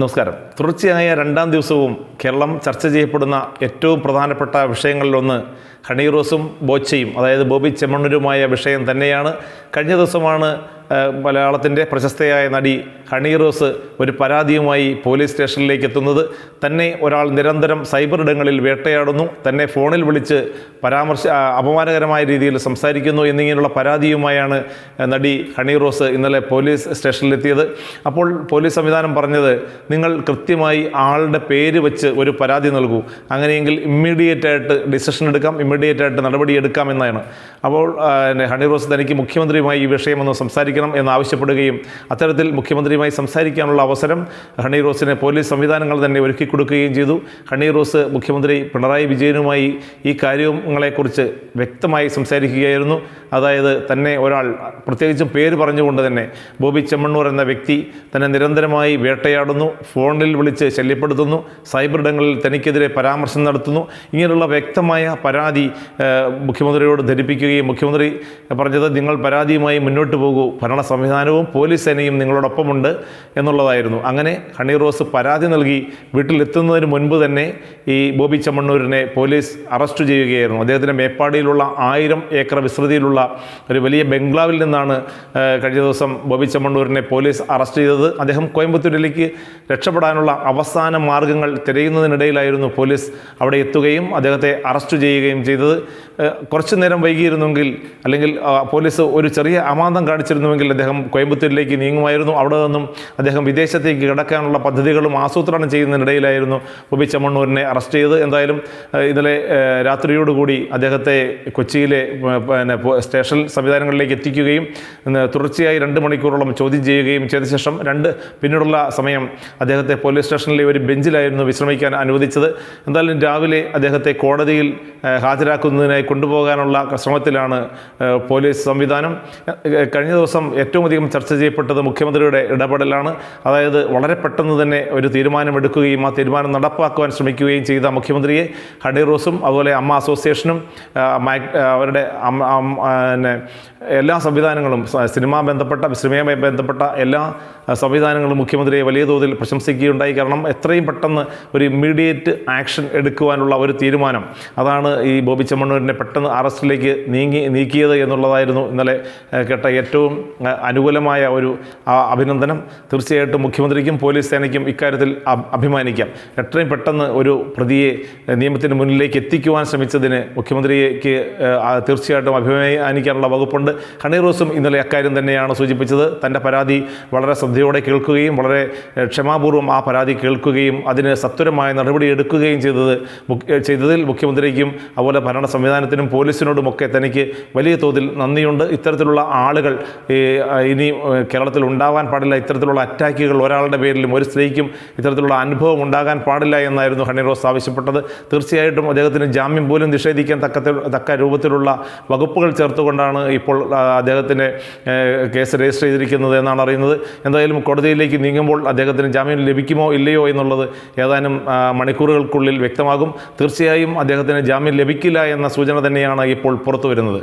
നമസ്കാരം. തുടർച്ചയായ രണ്ടാം ദിവസവും കേരളം ചർച്ച ചെയ്യപ്പെടുന്ന ഏറ്റവും പ്രധാനപ്പെട്ട വിഷയങ്ങളിലൊന്ന് ഹണീറോസും ബോച്ചയും അതായത് ബോബി ചെമ്മണ്ണൂരുമായ വിഷയം തന്നെയാണ്. കഴിഞ്ഞ ദിവസമാണ് മലയാളത്തിന്റെ പ്രശസ്തയായ നടി ഹണി റോസ് ഒരു പരാതിയുമായി പോലീസ് സ്റ്റേഷനിലേക്ക് എത്തുന്നത്. തന്നെ ഒരാൾ നിരന്തരം സൈബർ ഇടങ്ങളിൽ വേട്ടയാടുന്നു. തന്നെ ഫോണിൽ വിളിച്ച് പരാമർശ അപമാനകരമായ രീതിയിൽ സംസാരിക്കുന്നു എന്നിങ്ങനെയുള്ള പരാതിയുമായാണ് നടി ഹണി റോസ് ഇന്നലെ പോലീസ് സ്റ്റേഷനിലെത്തിയത്. അപ്പോൾ പോലീസ് സംവിധാനം പറഞ്ഞത് നിങ്ങൾ കൃത്യമായി ആളുടെ പേര് വെച്ച് ഒരു പരാതി നൽകൂ. അങ്ങനെയെങ്കിൽ ഇമ്മീഡിയറ്റ് ആയിട്ട് ഡിസിഷൻ എടുക്കാം ഇമ്മീഡിയറ്റ് ആയിട്ട് നടപടി എടുക്കാം എന്നാണ്. അപ്പോൾ ഹണി റോസ് തനിക്ക് മുഖ്യമന്ത്രിയുമായി ഈ വിഷയം ഒന്ന് സംസാരിക്കണം എന്നാവശ്യപ്പെടുകയും അത്തരത്തിൽ മുഖ്യമന്ത്രിയുമായി സംസാരിക്കാനുള്ള അവസരം ഹണി റോസിന് പോലീസ് സംവിധാനങ്ങൾ തന്നെ ഒരുക്കി കൊടുക്കുകയും ചെയ്തു. ഹണി റോസ് മുഖ്യമന്ത്രി പിണറായി വിജയനുമായി ഈ കാര്യങ്ങളെക്കുറിച്ച് വ്യക്തമായി സംസാരിക്കുകയായിരുന്നു. അതായത് തന്നെ ഒരാൾ പ്രത്യേകിച്ചും പേര് പറഞ്ഞുകൊണ്ട് തന്നെ ബോബി ചെമ്മണ്ണൂർ എന്ന വ്യക്തി തന്നെ നിരന്തരമായി വേട്ടയാടുന്നു ഫോണിൽ വിളിച്ച് ശല്യപ്പെടുത്തുന്നു സൈബർ ഇടങ്ങളിൽ തനിക്കെതിരെ പരാമർശം നടത്തുന്നു. ഇങ്ങനെയുള്ള വ്യക്തമായ പരാതി മുഖ്യമന്ത്രിയോട് ധരിപ്പിക്കുകയും മുഖ്യമന്ത്രി പറഞ്ഞത് നിങ്ങൾ പരാതിയുമായി മുന്നോട്ട് പോകൂ ഭരണ സംവിധാനവും പോലീസ് സേനയും നിങ്ങളോടൊപ്പമുണ്ട് എന്നുള്ളതായിരുന്നു. അങ്ങനെ ഹണി റോസ് പരാതി നൽകി വീട്ടിലെത്തുന്നതിന് മുൻപ് തന്നെ ഈ ബോബി ചമ്മണ്ണൂരിനെ പോലീസ് അറസ്റ്റ് ചെയ്യുകയായിരുന്നു. അദ്ദേഹത്തിന്റെ മേപ്പാടിയിലുള്ള ആയിരം ഏക്കർ വിസ്തൃതിയിലുള്ള ഒരു വലിയ ബംഗ്ലാവിൽ നിന്നാണ് കഴിഞ്ഞ ദിവസം ബോബി ചമ്മണ്ണൂരിനെ പോലീസ് അറസ്റ്റ് ചെയ്തത്. അദ്ദേഹം കോയമ്പത്തൂരിലേക്ക് രക്ഷപ്പെടാനുള്ള അവസാന മാർഗങ്ങൾ തിരയുന്നതിനിടയിലായിരുന്നു പോലീസ് അവിടെ എത്തുകയും അദ്ദേഹത്തെ അറസ്റ്റ് ചെയ്യുകയും ചെയ്തത്. കുറച്ചു നേരം വൈകിയിരുന്നെങ്കിൽ അല്ലെങ്കിൽ പോലീസ് ഒരു ചെറിയ അമാന്തം കാണിച്ചിരുന്നുവെങ്കിൽ അദ്ദേഹം കോയമ്പത്തൂരിലേക്ക് നീങ്ങുമായിരുന്നു. അവിടെ നിന്നും അദ്ദേഹം വിദേശത്തേക്ക് കിടക്കാനുള്ള പദ്ധതികളും ആസൂത്രണം ചെയ്യുന്നതിനിടയിലായിരുന്നു ബോബി ചമ്മണ്ണൂരിനെ അറസ്റ്റ് ചെയ്ത് എന്തായാലും ഇന്നലെ രാത്രിയോടുകൂടി അദ്ദേഹത്തെ കൊച്ചിയിലെ പിന്നെ സ്റ്റേഷൻ സംവിധാനങ്ങളിലേക്ക് എത്തിക്കുകയും തുടർച്ചയായി രണ്ട് മണിക്കൂറോളം ചോദ്യം ചെയ്യുകയും ചെയ്ത ശേഷം രണ്ട് പിന്നീടുള്ള സമയം അദ്ദേഹത്തെ പോലീസ് സ്റ്റേഷനിലെ ഒരു ബെഞ്ചിലായിരുന്നു വിശ്രമിക്കാൻ അനുവദിച്ചത്. എന്തായാലും രാവിലെ അദ്ദേഹത്തെ കോടതിയിൽ ഹാജരാക്കുന്നതിനായി കൊണ്ടുപോകാനുള്ള ശ്രമത്തിലാണ് പോലീസ് സംവിധാനം. കഴിഞ്ഞ ദിവസം ഏറ്റവും അധികം ചർച്ച ചെയ്യപ്പെട്ടത് മുഖ്യമന്ത്രിയുടെ ഇടപെടലാണ്. അതായത് വളരെ പെട്ടെന്ന് തന്നെ ഒരു തീരുമാനമെടുക്കുകയും ആ തീരുമാനം നടപ്പാക്കുവാൻ ശ്രമിക്കുകയും ചെയ്ത മുഖ്യമന്ത്രിയെ ഹണി റോസും അതുപോലെ അമ്മ അസോസിയേഷനും അവരുടെ പിന്നെ എല്ലാ സംവിധാനങ്ങളും സിനിമാ ബന്ധപ്പെട്ട സിനിമയുമായി ബന്ധപ്പെട്ട എല്ലാ സംവിധാനങ്ങളും മുഖ്യമന്ത്രിയെ വലിയ തോതിൽ പ്രശംസിക്കുകയുണ്ടായി. കാരണം എത്രയും പെട്ടെന്ന് ഒരു ഇമ്മീഡിയറ്റ് ആക്ഷൻ എടുക്കുവാനുള്ള ഒരു തീരുമാനം അതാണ് ഈ ബോബി ചെമ്മണ്ണൂരിനെ പെട്ടെന്ന് അറസ്റ്റിലേക്ക് നീങ്ങി നീക്കിയത് എന്നുള്ളതായിരുന്നു ഇന്നലെ കേട്ട ഏറ്റവും അനുകൂലമായ ഒരു അഭിനന്ദനം തീർച്ചയായിട്ടും മുഖ്യമന്ത്രിക്കും പോലീസ് സേനയ്ക്കും ഇക്കാര്യത്തിൽ അഭ്- അഭിമാനിക്കാം. എത്രയും പെട്ടെന്ന് ഒരു പ്രതിയെ നിയമത്തിന് മുന്നിലേക്ക് എത്തിക്കുവാൻ ശ്രമിച്ചതിന് മുഖ്യമന്ത്രിക്ക് തീർച്ചയായിട്ടും അഭിമാനിക്കാനുള്ള വകുപ്പുണ്ട്. കണ്ണീർ റോസും ഇന്നലെ അക്കാര്യം തന്നെയാണ് സൂചിപ്പിച്ചത്. തന്റെ പരാതി വളരെ ശ്രദ്ധയോടെ കേൾക്കുകയും വളരെ ക്ഷമാപൂർവം ആ പരാതി കേൾക്കുകയും അതിന് സത്വരമായ നടപടി എടുക്കുകയും ചെയ്തത് ചെയ്തതിൽ മുഖ്യമന്ത്രിക്കും അതുപോലെ ഭരണ സംവിധാനത്തിനും പോലീസിനോടുമൊക്കെ തനിക്ക് വലിയ തോതിൽ നന്ദിയുണ്ട്. ഇത്തരത്തിലുള്ള ആളുകൾ ഈ, ഇനി കേരളത്തിൽ ഉണ്ടാവാൻ പാടില്ല ഇത്തരത്തിലുള്ള അറ്റാക്കുകൾ. ഒരാളുടെ പേരിലും ഒരു സ്ത്രീക്കും ഇത്തരത്തിലുള്ള അനുഭവം ഉണ്ടാകാൻ പാടില്ല എന്നായിരുന്നു ഹണി റോസ് ആവശ്യപ്പെട്ടത്. തീർച്ചയായിട്ടും അദ്ദേഹത്തിന് ജാമ്യം പോലും നിഷേധിക്കാൻ തക്ക തക്ക രൂപത്തിലുള്ള വകുപ്പുകൾ ചേർത്തുകൊണ്ടാണ് ഇപ്പോൾ അദ്ദേഹത്തിന്റെ കേസ് രജിസ്റ്റർ ചെയ്തിരിക്കുന്നത് എന്നാണ് അറിയുന്നത്. എന്തായാലും കോടതിയിലേക്ക് നീങ്ങുമ്പോൾ അദ്ദേഹത്തിന് ജാമ്യം ലഭിക്കുമോ ഇല്ലയോ എന്നുള്ളത് ഏതാനും മണിക്കൂറുകൾക്കുള്ളിൽ വ്യക്തമാകും. തീർച്ചയായും അദ്ദേഹത്തിന് ജാമ്യം ലഭിക്കില്ല എന്ന സൂചന തന്നെയാണ് ഇപ്പോൾ പുറത്തു വരുന്നത്